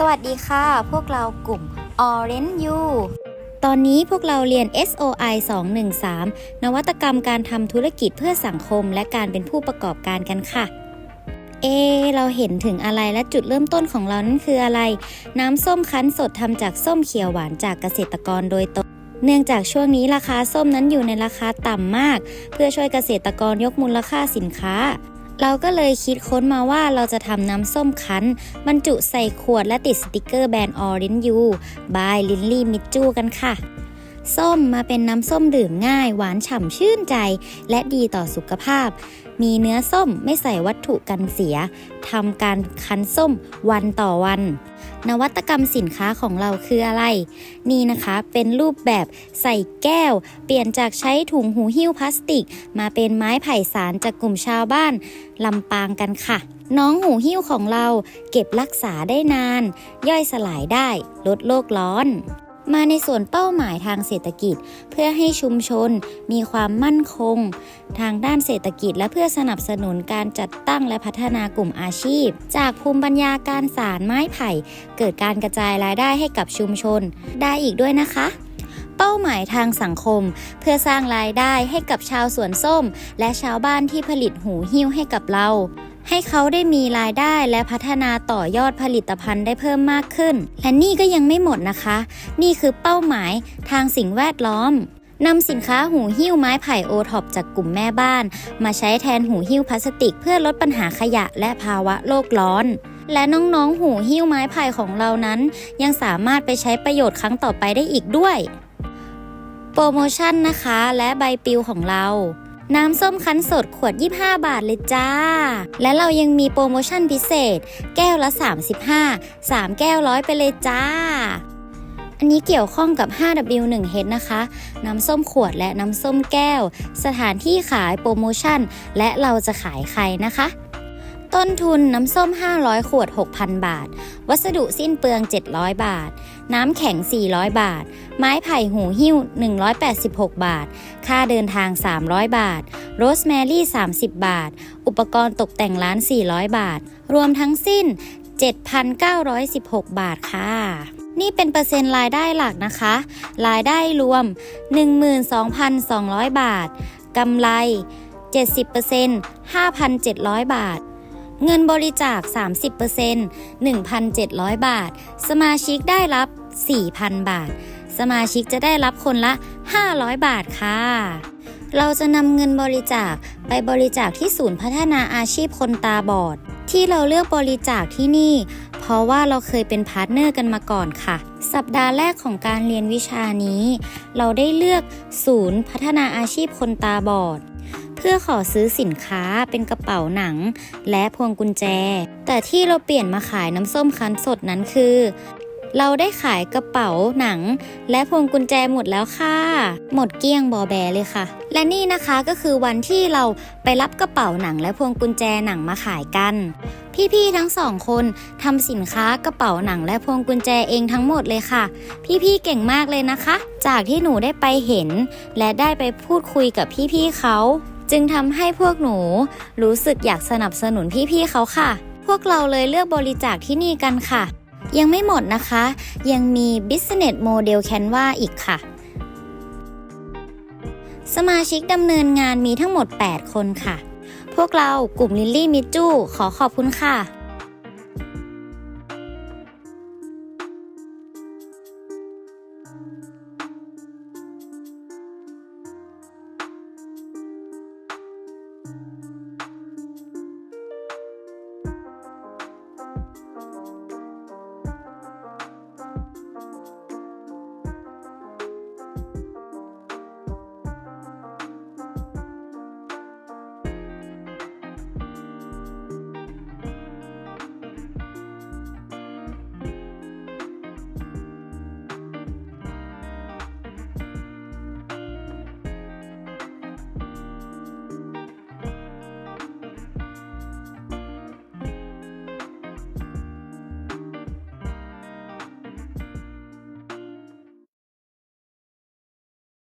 สวัสดีค่ะ พวกเรากลุ่ม Orange U ตอนนี้พวกเราเรียน SOI 213 นวัตกรรมการทำธุรกิจเพื่อสังคมและการเป็นผู้ประกอบการกันค่ะ เอ เราเห็นถึงอะไรและจุดเริ่มต้นของเรานั้นคืออะไร น้ำส้มคั้นสดทำจากส้มเขียวหวานจากเกษตรกรโดยตรงเนื่องจากช่วงนี้ราคาส้มนั้นอยู่ในราคาต่ำมาก เพื่อช่วยเกษตรกรยกมูลค่าสินค้า เราก็เลยคิดค้นมาว่าเราจะทำน้ำส้มคั้น บรรจุใส่ขวดและติดสติกเกอร์แบรนด์ออรินยูบายลินลี่มิจูกันค่ะ ส้มมาเป็นน้ำส้มดื่มง่าย หวานฉ่ำชื่นใจ และดีต่อสุขภาพ มีเนื้อส้มไม่ใส่วัตถุกันเสียทำการคั้นส้มวันต่อวัน นวัตกรรมสินค้าของเราคืออะไร นี่นะคะเป็นรูปแบบใส่แก้ว เปลี่ยนจากใช้ถุงหูหิ้วพลาสติก มาเป็นไม้ไผ่สารจากกลุ่มชาวบ้านลำปางกันค่ะ น้องหูหิ้วของเราเก็บรักษาได้นาน ย่อยสลายได้ ลดโลกร้อน มาในส่วนเป้าหมายทางเศรษฐกิจ เพื่อให้ชุมชนมีความมั่นคง ทางด้านเศรษฐกิจและเพื่อสนับสนุนการจัดตั้งและพัฒนากลุ่มอาชีพ จากภูมิปัญญาการสารไม้ไผ่ เกิดการกระจายรายได้ให้กับชุมชน ได้อีกด้วยนะคะเป้าหมายทางสังคม เพื่อสร้างรายได้ให้กับชาวสวนส้ม และชาวบ้านที่ผลิตหูหิ้วให้กับเรา ให้เขาได้มีรายได้และพัฒนาต่อยอดผลิตภัณฑ์ได้เพิ่มมากขึ้น และนี่ก็ยังไม่หมดนะคะ นี่คือเป้าหมายทางสิ่งแวดล้อมนำสินค้าหูหิ้วไม้ไผ่โอท็อปจากกลุ่มแม่บ้าน มาใช้แทนหูหิ้วพลาสติก เพื่อลดปัญหาขยะและภาวะโลกร้อน และน้องๆ หูหิ้วไม้ไผ่ของเรานั้น ยังสามารถไปใช้ประโยชน์ครั้งต่อไปได้อีกด้วย โปรโมชั่นนะคะและใบปลิวของเรา น้ำส้มคั้นสดขวด 25 บาทเลยจ้า และเรายังมีโปรโมชั่นพิเศษ แก้วละ 35 3 แก้วร้อยไปเลยจ้า อันนี้เกี่ยวข้องกับ 5W1H นะคะ น้ำส้มขวดและน้ำส้มแก้ว สถานที่ขายโปรโมชั่น และเราจะขายใครนะคะ ต้นทุนน้ำส้ม 500 ขวด 6,000 บาท วัสดุสิ้นเปลือง 700 บาท น้ำแข็ง 400 บาท ไม้ไผ่หูหิ้ว 186 บาท ค่าเดินทาง 300 บาท โรสแมรี่ 30 บาท อุปกรณ์ตกแต่งร้าน 400 บาท รวมทั้งสิ้น 7,916 บาทค่ะ นี่เป็นเปอร์เซ็นต์รายได้หลักนะคะ รายได้รวม 12,200 บาท กำไร 70% 5,700 บาท เงินบริจาค 30% 1,700 บาท สมาชิกได้รับ 4,000 บาท สมาชิกจะได้รับคนละ 500 บาทค่ะ เราจะนำเงินบริจาคไปบริจาคที่ศูนย์พัฒนาอาชีพคนตาบอด ที่เราเลือกบริจาคที่นี่ เพราะว่าเราเคยเป็นพาร์ทเนอร์กันมาก่อนค่ะ สัปดาห์แรกของการเรียนวิชานี้ เราได้เลือกศูนย์พัฒนาอาชีพคนตาบอด เพื่อขอซื้อสินค้าเป็นกระเป๋าหนัง และพวงกุญแจ แต่ที่เราเปลี่ยนมาขายน้ำส้มคั้นสดนั้นคือ เราได้ขายกระเป๋าหนัง และพวงกุญแจหมดแล้วค่ะ หมดเกลี้ยงบอแบเลยค่ะ และนี่นะคะก็คือวันที่เราไปรับกระเป๋าหนังและพวงกุญแจหนังมาขายกันพี่ๆ ทั้งสองคนทำสินค้ากระเป๋าหนังและพวงกุญแจเองทั้งหมดเลยค่ะ พี่ๆ เก่งมากเลยนะคะ จากที่หนูได้ไปเห็น และได้ไปพูดคุยกับพี่ๆ เขา จึงทำให้พวกหนูรู้สึกอยากสนับสนุนพี่ๆเขาค่ะ พวกเราเลยเลือกบริจาคที่นี่กันค่ะ ยังไม่หมดนะคะ ยังมี Business Model Canva อีกค่ะ สมาชิกดำเนินงานมีทั้งหมด 8 คนค่ะ พวกเรากลุ่มลิลลี่มิจูขอขอบคุณค่ะ